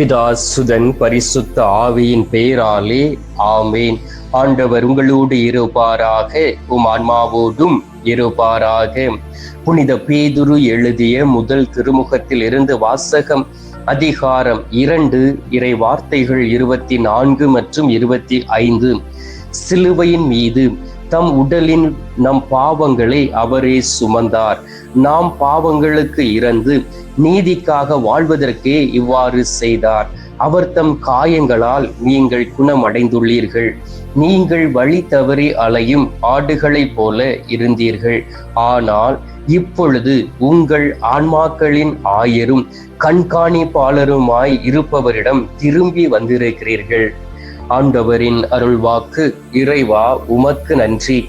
பிதாசுதன் பரிசுத்த ஆவியின் பெயராலே ஆமேன். ஆண்டவர் உங்களோடு இருப்பாராக உம் ஆன்மாவோடும் இருப்பாராக. புனித பேதுரு எழுதிய முதல் திருமுகத்தில் இருந்து வாசகம் அதிகாரம் இரண்டு இறை வார்த்தைகள் இருபத்தி நான்கு மற்றும் இருபத்தி ஐந்து. சிலுவையின் மீது தம் உடலின் நம் பாவங்களை அவரே சுமந்தார். நாம் பாவங்களுக்கு இறந்து நீதிக்காக வாழ்வதற்கே இவ்வாறு செய்தார். அவர் தம் காயங்களால் நீங்கள் குணமடைந்துள்ளீர்கள். நீங்கள் வழி தவறி அலையும் ஆடுகளைப் போல இருந்தீர்கள். ஆனால் இப்பொழுது உங்கள் ஆன்மாக்களின் ஆயரும் கண்காணிப்பாளருமாய் இருப்பவரிடம் திரும்பி வந்திருக்கிறீர்கள். ஆண்டவரின் அருள்வாக்கு இறைவா உமக்கு நன்றி.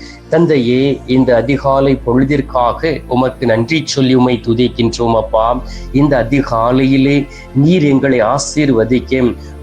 தந்தையே இந்த அதிகாலை பொழுதிற்காக உமக்கு நன்றி சொல்லி உமை துதிக்கின்றோம் அப்பா. இந்த அதிகாலையிலே நீர் எங்களை ஆசீர்வதிக்க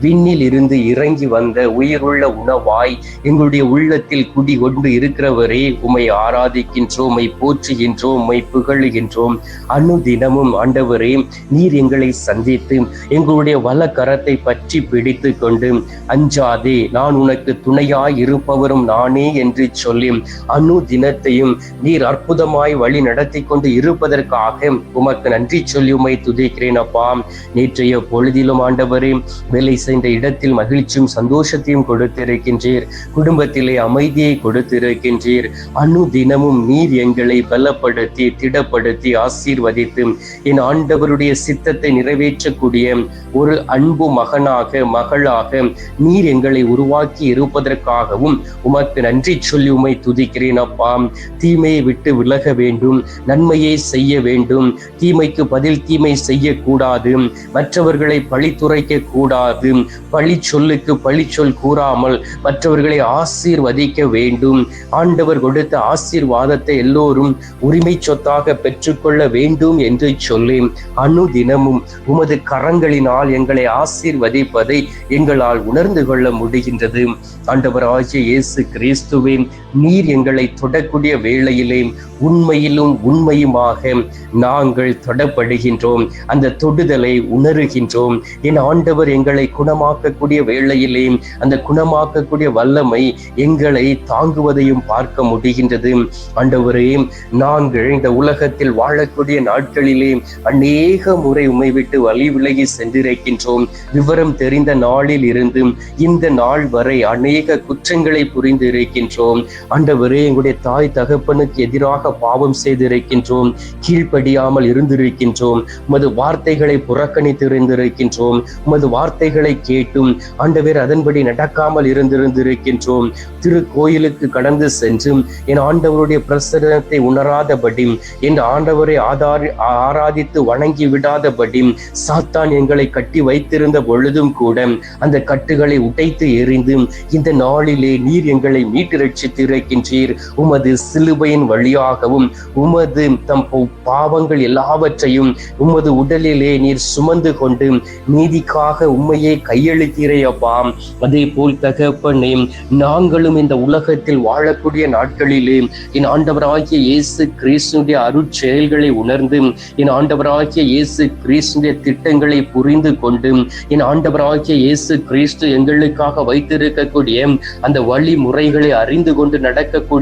விண்ணில் இருந்து இறங்கி வந்த உயிருள்ள உணவாய் எங்களுடைய உள்ளத்தில் குடி கொண்டு இருக்கிறவரே உமை ஆராதிக்கின்றோம் உமை போற்றுகின்றோம் உமை புகழுகின்றோம். அணு தினமும் ஆண்டவரே நீர் எங்களை சந்தித்து எங்களுடைய வல கரத்தை பற்றி பிடித்து கொண்டு அஞ்சாதே நான் உனக்கு துணையாய் இருப்பவரும் நானே என்று சொல்லி அணு தினத்தையும் நீர் அற்புதமாய் வழி நடத்தி கொண்டு இருப்பதற்காக உமக்கு நன்றி சொல்லி உமை துதிக்கிறேன் அப்பா. நேற்றைய பொழுதிலும் ஆண்டவரே வேலை செய்த இடத்தில் மகிழ்ச்சியும் சந்தோஷத்தையும் கொடுத்திருக்கின்றீர். குடும்பத்திலே அமைதியை கொடுத்திருக்கின்றீர். அணு தினமும் நீர் எங்களை பலப்படுத்தி திடப்படுத்தி ஆசீர்வதித்து என் ஆண்டவருடைய சித்தத்தை நிறைவேற்றக்கூடிய ஒரு அன்பு மகனாக மகளாக நீர் எங்களை உருவாக்கி இருப்பதற்காகவும் உமக்கு நன்றி சொல்லி உமை துதிக்கிறேன் கூறினப்பாம் தீமையை விட்டு விலக வேண்டும். நன்மையை செய்ய வேண்டும். தீமைக்கு பதில் தீமை செய்யக்கூடாது. மற்றவர்களை பழித்துரைக்க கூடாது பழி சொல்லுக்கு பழி சொல் கூறாமல் மற்றவர்களை ஆசீர்வதிக்க வேண்டும். ஆண்டவர் கொடுத்த ஆசீர்வாதத்தை எல்லோரும் உரிமை சொத்தாக பெற்றுக்கொள்ள வேண்டும் என்று சொல்லி அணு தினமும் உமது கரங்களினால் எங்களை ஆசீர்வதிப்பதை எங்களால் உணர்ந்து கொள்ள முடிகின்றது. ஆண்டவர் ஆகிய இயேசு கிறிஸ்துவே நீர் எங்களை தொடக்கூடிய வேளையிலே உண்மையிலும் உண்மையுமாக நாங்கள் தொடப்படுகின்றோம். அந்த தொடுதலை உணருகின்றோம். என் ஆண்டவர் எங்களை குணமாக்கக்கூடிய வேளையிலே அந்த குணமாக்கக்கூடிய வல்லமை எங்களை தாங்குவதையும் பார்க்க முடிகின்றது. ஆண்டவரே நாங்கள் இந்த உலகத்தில் வாழக்கூடிய நாட்களிலே அநேக முறை உமை விட்டு வழி விலகி சென்றிருக்கின்றோம். விவரம் தெரிந்த நாளில் இருந்து இந்த நாள் வரை அநேக குற்றங்களை புரிந்து இருக்கின்றோம் ஆண்டவரே எங்களுடைய தாய் தகப்பனுக்கு எதிராக பாவம் செய்திருக்கின்றோம் கீழ்ப்படியாமல் இருந்திருக்கின்றோம் உமது வார்த்தைகளை புறக்கணித்து இருந்திருக்கின்றோம் உமது வார்த்தைகளை கேட்டும் ஆண்டவர் அதன்படி நடக்காமல் இருந்திருந்திருக்கின்றோம் திரு கோயிலுக்கு கடந்து சென்றும் என் ஆண்டவருடைய பிரசனத்தை உணராதபடி என் ஆண்டவரை ஆதாரி ஆராதித்து வணங்கி விடாதபடி சாத்தான் எங்களை கட்டி வைத்திருந்த பொழுதும் கூட அந்த கட்டுகளை உடைத்து எறிந்து இந்த நாளிலே நீர் எங்களை மீட்டு ரட்சித்து இருக்கின்றீர் உமது சிலுவையின் வழியாகவும் உமது தம் பாவங்கள் எல்லாவற்றையும் உமது உடலிலே நீர் சுமந்து கொண்டு நீதிக்காக உண்மையை கையெழுத்தீரே அப்பா. அதே போல் தகப்பனே நாங்களும் இந்த உலகத்தில் வாழக்கூடிய நாட்களிலே என் ஆண்டவராகிய இயேசு கிறிஸ்துடைய அருட்செயல்களை உணர்ந்து என் ஆண்டவராகிய இயேசு கிறிஸ்துடைய திட்டங்களை புரிந்து கொண்டு என் ஆண்டவராகிய இயேசு கிறிஸ்து எங்களுக்காக வைத்திருக்கக்கூடிய அந்த வழிமுறைகளை அறிந்து கொண்டு நடக்கக்கூடிய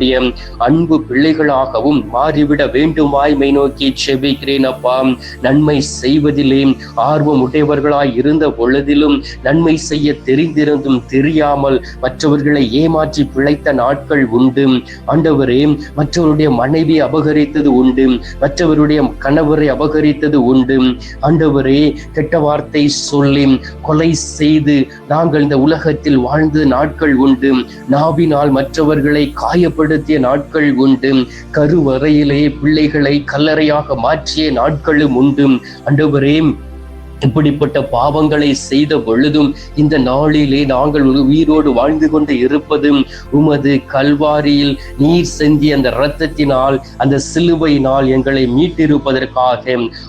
அன்பு பிள்ளைகளாகவும் மாறிவிட வேண்டுமாய் மை நோக்கி செபிக்கிறேன் அப்பா நன்மை செய்வதிலே ஆர்வம் உடையவர்களாய் இருந்த பொழுதிலும் நன்மை செய்ய தெரிந்திருந்தும் தெரியாமல் மற்றவர்களை ஏமாற்றி பிழைத்த நாட்கள் உண்டு. ஆண்டவரே மற்றவருடைய மனைவி அபகரித்தது உண்டு. மற்றவருடைய கணவரை அபகரித்தது உண்டு. ஆண்டவரே கெட்ட வார்த்தை சொல்லி கொலை செய்து நாங்கள் இந்த உலகத்தில் வாழ்ந்த நாட்கள் உண்டு. நாவினால் மற்றவர்களை காயப்படுத்திய நாட்கள் உண்டு. கருவறையிலே பிள்ளைகளை கல்லறையாக மாற்றிய நாட்களும் உண்டு. அன்றுவரே இப்படிப்பட்ட பாவங்களை செய்த பொழுதும் இந்த நாளிலே நாங்கள் ஒரு உயிரோடு வாழ்ந்து கொண்டு இருப்பதும் உமது கல்வாரியில் நீர் செந்தி அந்த இரத்தத்தினால் அந்த சிலுவையினால் எங்களை மீட்டிருப்பதற்காக.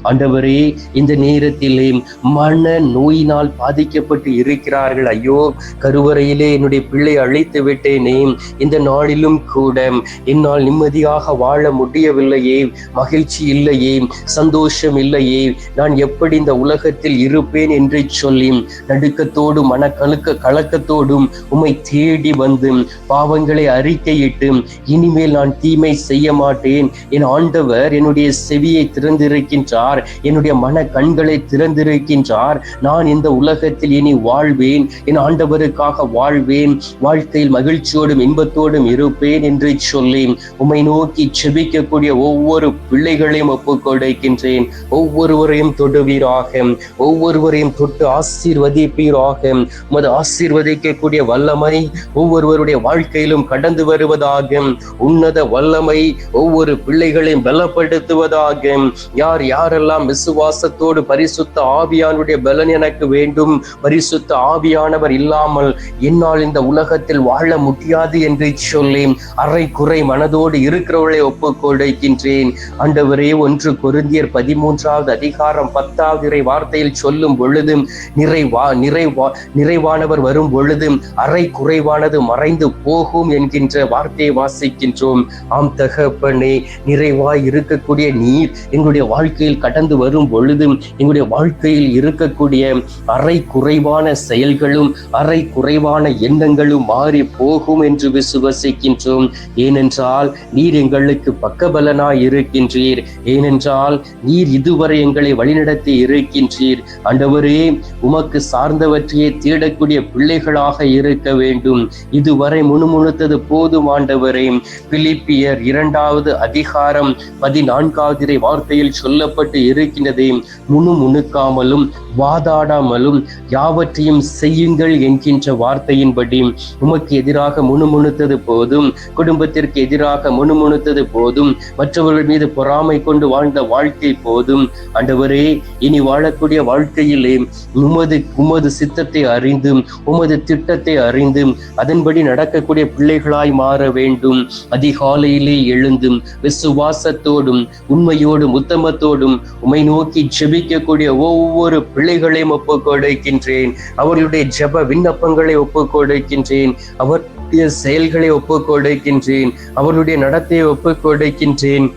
ஆண்டவரே இந்த நேரத்திலே மன நோயினால் பாதிக்கப்பட்டு இருக்கிறார்கள். ஐயோ கருவறையிலே என்னுடைய பிள்ளை அழைத்து விட்டேனே. இந்த நாளிலும் கூட என்னால் நிம்மதியாக வாழ முடியவில்லையே மகிழ்ச்சி இல்லையே சந்தோஷம் இல்லையே. நான் எப்படி இந்த உலகத்தில் இருப்பேன் என்று சொல்லி நடுக்கத்தோடும் மன கலக்க கலக்கத்தோடும் உம்மை தேடி வந்து பாவங்களை அறிக்கையிட்டு இனிமேல் நான் தீமை செய்ய மாட்டேன். என் ஆண்டவர் என்னுடைய செவியை திறந்திருக்கின்றார் என்னுடைய மன கண்களை திறந்திருக்கின்றார். நான் இந்த உலகத்தில் இனி வாழ்வேன் என் ஆண்டவருக்காக வாழ்வேன். வாழ்க்கையில் மகிழ்ச்சியோடும் இன்பத்தோடும் இருப்பேன் என்று சொல்லி உம்மை நோக்கி செபிக்கக்கூடிய ஒவ்வொரு பிள்ளைகளையும் ஒப்புக்கொடுக்கின்றேன். ஒவ்வொருவரையும் தொடுவீராக. ஒவ்வொருவரையும் தொட்டு ஆசீர்வதிப்பீராக. உமது ஆசீர்வதிக்கக்கூடிய வல்லமை ஒவ்வொருவருடைய வாழ்க்கையிலும் கடந்து வருவதாக. உன்னத வல்லமை ஒவ்வொரு பிள்ளைகளையும் பலப்படுத்துவதாக. யார் யாரெல்லாம் விசுவாசத்தோடு பரிசுத்த ஆவியானுடைய பலன் எனக்கு வேண்டும் பரிசுத்த ஆவியானவர் இல்லாமல் என்னால் இந்த உலகத்தில் வாழ முடியாது என்று சொல்லி அரை குறை மனதோடு இருக்கிறவர்களை ஒப்புக் கொடுக்கின்றேன். ஆண்டவரே ஒன்று கொருந்தியர் பதிமூன்றாவது அதிகாரம் பத்தாவது வார்த்தை வார்த்தையில் சொல்லும் பொழுது நிறைவா நிறைவா நிறைவானவர் வரும் பொழுது அரை குறைவானது மறைந்து போகும் என்கின்ற வார்த்தையை வாசிக்கின்றோம். ஆம் தகப்பனே நிறைவாய் இருக்கக்கூடிய நீர் எங்களுடைய வாழ்க்கையில் கடந்து வரும் பொழுதும் எங்களுடைய வாழ்க்கையில் இருக்கக்கூடிய அரை குறைவான செயல்களும் அரை குறைவான எண்ணங்களும் மாறி போகும் என்று விசுவசிக்கின்றோம். ஏனென்றால் நீர் எங்களுக்கு பக்கபலனாய் இருக்கின்றீர். ஏனென்றால் நீர் இதுவரை எங்களை வழிநடத்தி இருக்கின்றீர். ஆண்டவரே உமக்கு சார்ந்தவற்றையே தேடக்கூடிய பிள்ளைகளாக இருக்க வேண்டும். இதுவரை முணுமுணுத்தது போதும் ஆண்டவரே. பிலிப்பியர் இரண்டாவது அதிகாரம் பதினான்காவது வார்த்தையில் சொல்லப்பட்டு இருக்கின்றதே. முணுமுணுக்காமலும் வாதாடாமலும் யாவற்றையும் செய்யுங்கள் என்கின்ற வார்த்தையின்படி. உமக்கு எதிராக முணுமுணுத்தது போதும் குடும்பத்திற்கு எதிராக முணுமுணுத்தது போதும் மற்றவர்கள் மீது பொறாமை கொண்டு வாழ்ந்த வாழ்க்கை போதும். ஆண்டவரே இனி வாழக்கூடிய வாழ்க்கையிலே உமது உமது சித்தத்தை அறிந்து உமது திட்டத்தை அறிந்து அதன்படி நடக்கக்கூடிய பிள்ளைகளாய் மாற வேண்டும். அதிகாலையிலே எழுந்தும் விசுவாசத்தோடும் உண்மையோடும் உத்தமத்தோடும் உமை நோக்கி ஜெபிக்கக்கூடிய ஒவ்வொரு பிள்ளைகளையும் ஒப்புக் கொடுக்கின்றேன் அவர்களுடைய ஜெப விண்ணப்பங்களை ஒப்புக் கொடுக்கின்றேன் அவருடைய செயல்களை ஒப்புக் கொடுக்கின்றேன் அவருடைய நடத்தையை ஒப்புக் கொடுக்கின்றேன்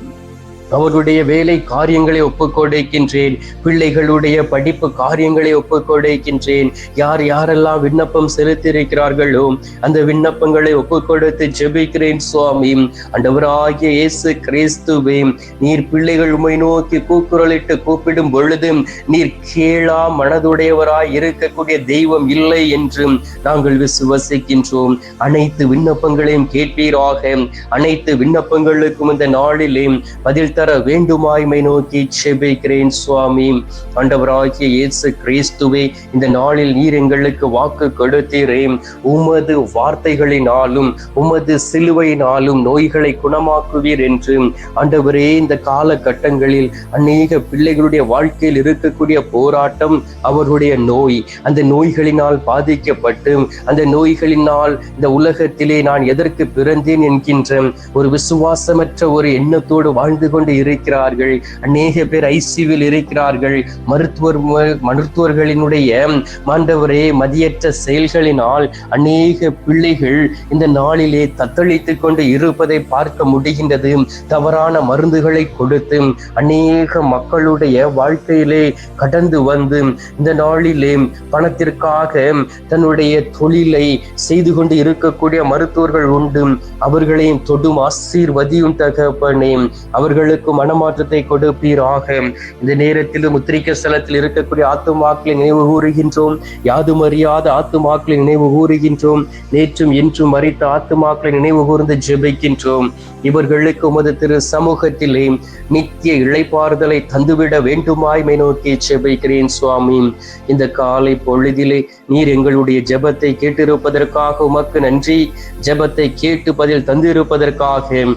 அவருடைய வேலை காரியங்களை ஒப்புக்கொடுக்கின்றேன். பிள்ளைகளுடைய படிப்பு காரியங்களை ஒப்புக்கொடுக்கின்றேன். யார் யாரெல்லாம் விண்ணப்பம் செலுத்தியிருக்கிறார்களோ அந்த விண்ணப்பங்களை ஒப்புக்கொடுத்து ஜெபிக்கிறேன் சுவாமி. அண்டவராகிய இயேசு கிறிஸ்துவே நீர் பிள்ளைகள் உமை நோக்கி கூக்குரலிட்டு கூப்பிடும் பொழுது நீர் கேளா மனதுடையவராய் இருக்கக்கூடிய தெய்வம் இல்லை என்றும் நாங்கள் விசுவசிக்கின்றோம். அனைத்து விண்ணப்பங்களையும் கேட்பீராக. அனைத்து விண்ணப்பங்களுக்கும் இந்த நாளிலே பதில் தர வேண்டுமாய்மை நோக்கி செபிக்கிறேன் சுவாமி. ஆண்டவராகிய இயேசு கிறிஸ்துவே இந்த நாளில் நீர் எங்களுக்கு வாக்கு கொடுத்தீரே. உமது வார்த்தைகளினாலும் உமது சிலுவையினாலும் நோய்களை குணமாக்குவீர் என்று ஆண்டவரே இந்த காலகட்டங்களில் அநேக பிள்ளைகளுடைய வாழ்க்கையில் இருக்கக்கூடிய போராட்டம் அவர்களுடைய நோய் அந்த நோய்களினால் பாதிக்கப்பட்டு அந்த நோய்களினால் இந்த உலகத்திலே நான் எதற்கு பிறந்தேன் என்கின்ற ஒரு விசுவாசமற்ற ஒரு எண்ணத்தோடு வாழ்ந்து கொண்டு இருக்கிறார்கள். அநேக பேர் ஐசியூவில் இருக்கிறார்கள். மருத்துவர் மருத்துவர்களினுடைய மாண்டவரே மதியற்ற செயல்களினால் அநேக பிள்ளைகள் இந்த நாளிலே தத்தளித்துக் கொண்டு இருப்பதை பார்க்க முடிகின்றது. தவறான மருந்துகளை கொடுத்து அநேக மக்களுடைய வாழ்க்கையிலே கடந்து வந்து இந்த நாளிலே பணத்திற்காக தன்னுடைய தொழிலை செய்து கொண்டு இருக்கக்கூடிய மருத்துவர்கள் உண்டு. அவர்களையும் தொடும் ஆசீர்வதியும் தகப்பனே. அவர்களுக்கு மனமாற்றத்தை கொடுப்பீராக. இந்த நேரத்தில் முத்திரிக்க ஸ்தலத்தில் இருக்கக்கூடிய ஆத்துமாக்களை நினைவு கூறுகின்றோம். யாதும் அறியாத ஆத்துமாக்களை நினைவு கூறுகின்றோம். நேற்றும் என்றும் மறித்த ஆத்துமாக்களை நினைவு கூர்ந்து ஜெபிக்கின்றோம். இவர்களுக்கு உமது திரு சமூகத்திலே நித்திய இழைப்பாறுதலை தந்துவிட வேண்டுமாய்மை நோக்கி ஜெபிக்கிறேன் சுவாமி. இந்த காலை பொழுதிலே நீர் எங்களுடைய ஜெபத்தை கேட்டிருப்பதற்காக உமக்கு நன்றி. ஜெபத்தை கேட்டு பதில் தந்திருப்பதற்காக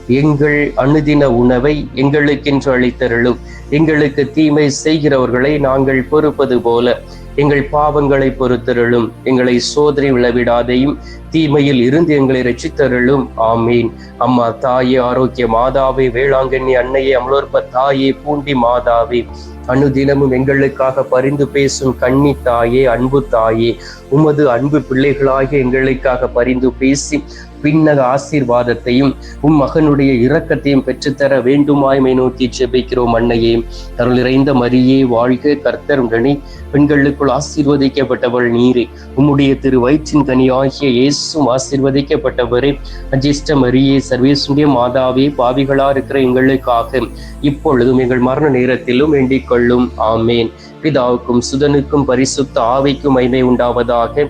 எங்கள் அனுதின உணவை எங்களுக்கென்று அளித்தருளும். எங்களுக்கு தீமை செய்கிறவர்களை நாங்கள் பொறுப்பது போல. எங்கள் பாவங்களை பொறுத்தருளும். எங்களை சோதனை விளவிடாதையும் தீமையில் இருந்து எங்களை ரட்சித்தருளும் ஆமீன். அம்மா தாயே ஆரோக்கிய மாதாவே வேளாங்கண்ணி அன்னையே அமலோற்ப தாயே பூண்டி மாதாவே. அனுதினமும் எங்களுக்காக பரிந்து பேசும் கண்ணி தாயே அன்பு தாயே. உமது அன்பு பிள்ளைகளாக எங்களுக்காக பரிந்து பேசி பின்னக ஆசீர்வாதத்தையும் உம் மகனுடைய இரக்கத்தையும் பெற்றுத்தர வேண்டுமாய்மை நோக்கி செபிக்கிறோம் அன்னையே. அருள் நிறைந்த மரியே வாழ்க கர்த்தர் உடனே பெண்களுக்குள் ஆசீர்வதிக்கப்பட்டவள் நீரே. உம்முடைய திரு வயிற்றின் கனி ஆகிய இயேசும் ஆசீர்வதிக்கப்பட்டவரே. அஜிஷ்ட மரியே சர்வேசுடைய மாதாவே பாவிகளா இருக்கிற எங்களுக்காக இப்பொழுதும் எங்கள் மரண நேரத்திலும் வேண்டிக் கொள்ளும். ஆமேன். பிதாவுக்கும் சுதனுக்கும் பரிசுத்த ஆவைக்கும் மைமை உண்டாவதாக.